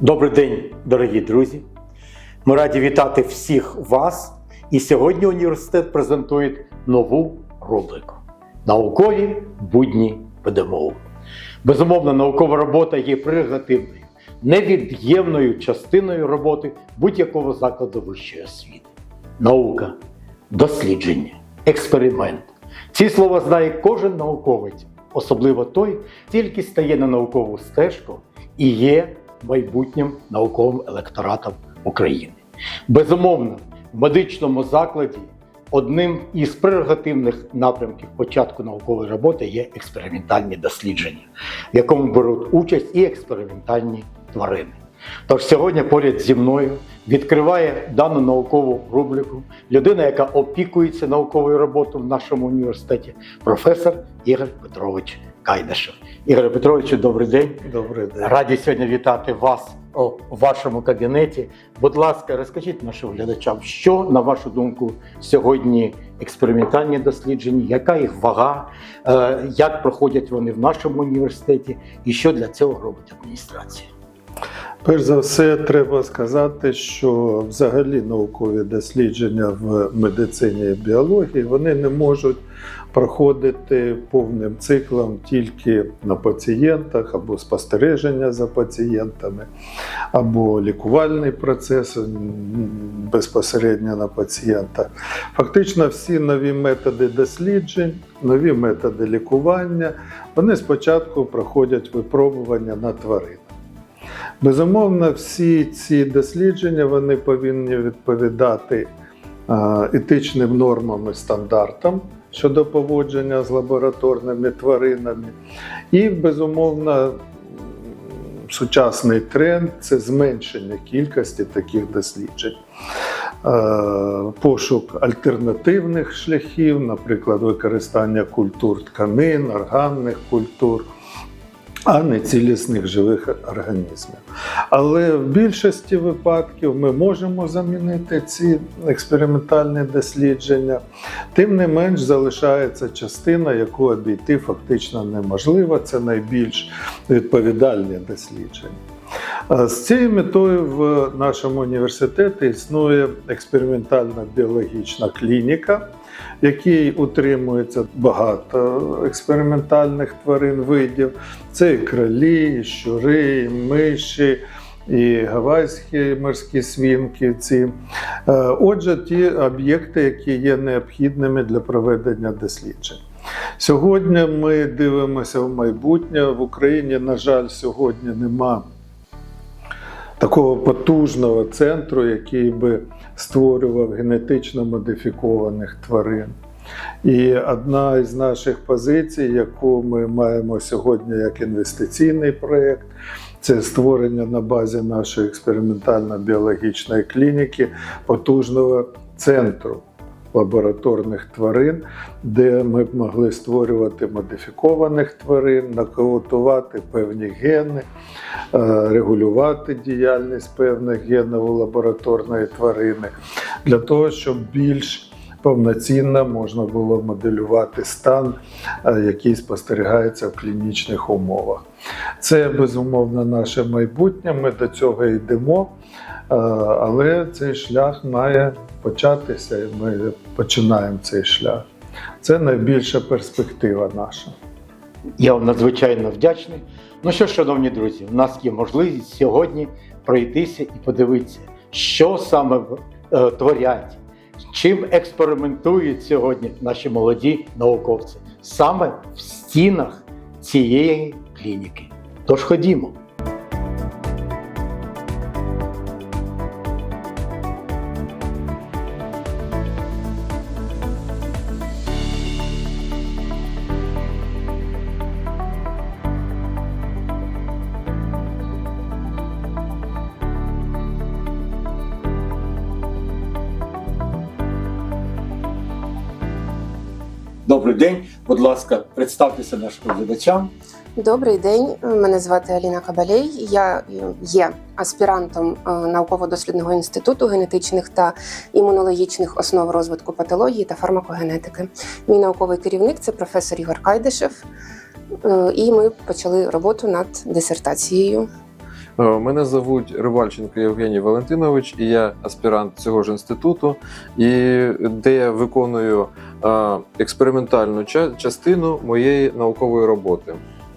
Добрий день, дорогі друзі. Ми раді вітати всіх вас. І сьогодні університет презентує нову рубрику Наукові будні ПДМО. Безумовно, наукова робота є прерогативною, невід'ємною частиною роботи будь-якого закладу вищої освіти. Наука, дослідження, експеримент. Ці слова знає кожен науковець, особливо той, тільки стає на наукову стежку і є майбутнім науковим електоратом України. Безумовно, в медичному закладі одним із прерогативних напрямків початку наукової роботи є експериментальні дослідження, в якому беруть участь і експериментальні тварини. Тож сьогодні поряд зі мною відкриває дану наукову рубрику людина, яка опікується науковою роботою в нашому університеті, професор Ігор Петрович Кайдашев. Ігор Петровичу, добрий день. Добрий день. Раді сьогодні вітати вас у вашому кабінеті. Будь ласка, розкажіть нашим глядачам, що, на вашу думку, сьогодні експериментальні дослідження, яка їх вага, е, як проходять вони в нашому університеті, і що для цього робить адміністрація? Перш за все, треба сказати, що взагалі наукові дослідження в медицині і біології вони не можуть проходити повним циклом тільки на пацієнтах або спостереження за пацієнтами, або лікувальний процес безпосередньо на пацієнтах. Фактично, всі нові методи досліджень, нові методи лікування, вони спочатку проходять випробування на тваринах. Безумовно, всі ці дослідження вони повинні відповідати етичним нормам і стандартам щодо поводження з лабораторними тваринами. І, безумовно, сучасний тренд це зменшення кількості таких досліджень. Е, Пошук альтернативних шляхів, наприклад, використання культур тканин, органних культур а не цілісних живих організмів. Але в більшості випадків ми можемо замінити ці експериментальні дослідження. Тим не менш залишається частина, яку обійти фактично неможливо. Це найбільш відповідальні дослідження. З цією метою в нашому університеті існує експериментальна біологічна клініка, якій утримується багато експериментальних тварин видів. Це і кролі, і щури, і миші, і гавайські морські свінки. Ці. Е, Отже, ті об'єкти, які є необхідними для проведення досліджень. Сьогодні ми дивимося в майбутнє. В Україні, на жаль, сьогодні нема такого потужного центру, який би створював генетично модифікованих тварин. І одна із наших позицій, яку ми маємо сьогодні як інвестиційний проєкт, це створення на базі нашої експериментально-біологічної клініки потужного центру лабораторних тварин, де ми б могли створювати модифікованих тварин, нокаутувати певні гени, е, регулювати діяльність певних генів у лабораторної тварини, для того, щоб більш повноцінно можна було моделювати стан, е, який спостерігається в клінічних умовах. Це безумовно наше майбутнє. Ми до цього йдемо, але цей шлях має початися, і ми починаємо цей шлях. Це найбільша перспектива наша. Я вам надзвичайно вдячний. Ну що, шановні друзі, у нас є можливість сьогодні пройтися і подивитися, що саме е, творять, чим експериментують сьогодні наші молоді науковці саме в стінах цієї клініки. Тож ходімо. Добрий день, будь ласка, представтеся нашим глядачам. Добрий день, мене звати Аліна Кабалей. Я е, є аспірантом е, науково-дослідного інституту генетичних та імунологічних основ розвитку патології та фармакогенетики. Мій науковий керівник це професор Ігор Кайдишев. Е, І ми почали роботу над дисертацією. Е, Мене звуть Рибальченко Євгеній Валентинович, і я аспірант цього ж інституту, і де я виконую е, експериментальну частину моєї наукової роботи.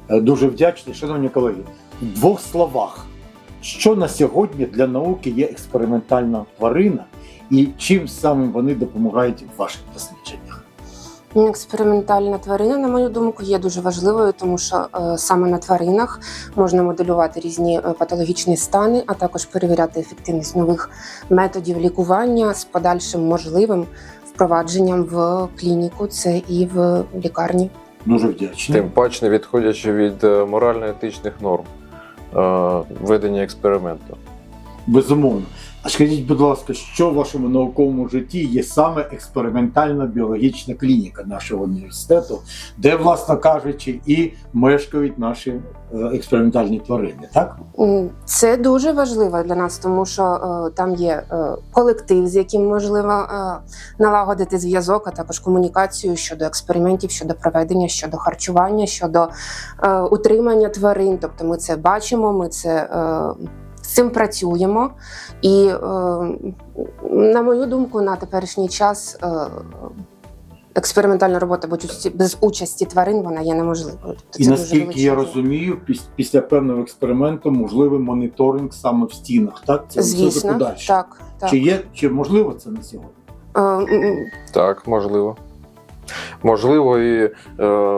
Е, Дуже вдячний, шановні колеги. В двох словах, що на сьогодні для науки є експериментальна тварина, і чим саме вони допомагають в ваших дослідженнях? Ну, Експериментальна тварина, на мою думку, є дуже важливою, тому що е, саме на тваринах можна моделювати різні е, патологічні стани, а також перевіряти ефективність нових методів лікування з подальшим можливим впровадженням в клініку, це і в лікарні. Дуже вдячний. Тим паче, не відходячи від е, морально-етичних норм е, ведення експерименту. Безумовно. А скажіть, будь ласка, що в вашому науковому житті є саме експериментальна біологічна клініка нашого університету, де, власно кажучи, і мешкають наші е, експериментальні тварини, так? Це дуже важливо для нас, тому що е, там є е, колектив, з яким можливо е, налагодити зв'язок, а також комунікацію щодо експериментів, щодо проведення, щодо харчування, щодо е, утримання тварин. Тобто ми це бачимо, ми це е, з цим працюємо. І, е, на мою думку, на теперішній час. Е, Експериментальна робота без участі, тварин вона є неможливою. Тобто І наскільки я розумію, піс- після певного експерименту можливий моніторинг саме в стінах, так? Це звісно, подальше. так, так. Чи є, чи можливо це на сьогодні? Е, Так, можливо. Можливо, і е,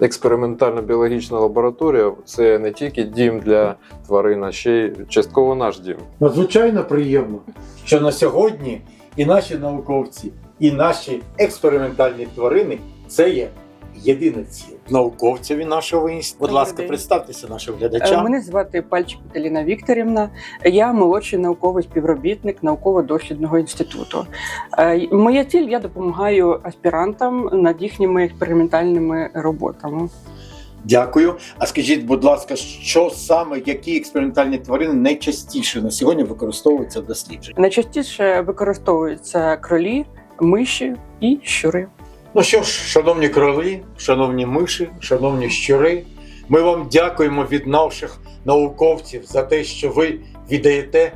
експериментальна біологічна лабораторія це не тільки дім для тварин, а ще й частково наш дім. Надзвичайно приємно, що на сьогодні і наші науковці, і наші експериментальні тварини це є єдине ціле. Науковцеві нашого інституту. Будь ласка, представтеся нашим Е, глядачам. Мене звати Пальчик Віталіна Вікторівна. Я молодший науковий співробітник науково-дослідного інституту. Е, Моя ціль я допомагаю аспірантам над їхніми експериментальними роботами. Дякую. А скажіть, будь ласка, що саме які експериментальні тварини найчастіше на сьогодні використовуються в дослідженні? Найчастіше використовуються кролі, миші і щури. Ну що ж, шановні кролі, шановні миші, шановні щури, ми вам дякуємо від наших науковців за те, що ви віддаєте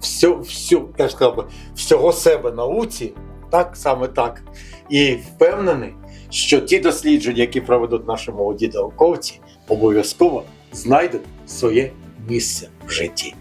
всю, всю, я ж сказав би, всього себе науці, так саме так. І впевнений, що ті дослідження, які проведуть наші молоді науковці, обов'язково знайдуть своє місце в житті.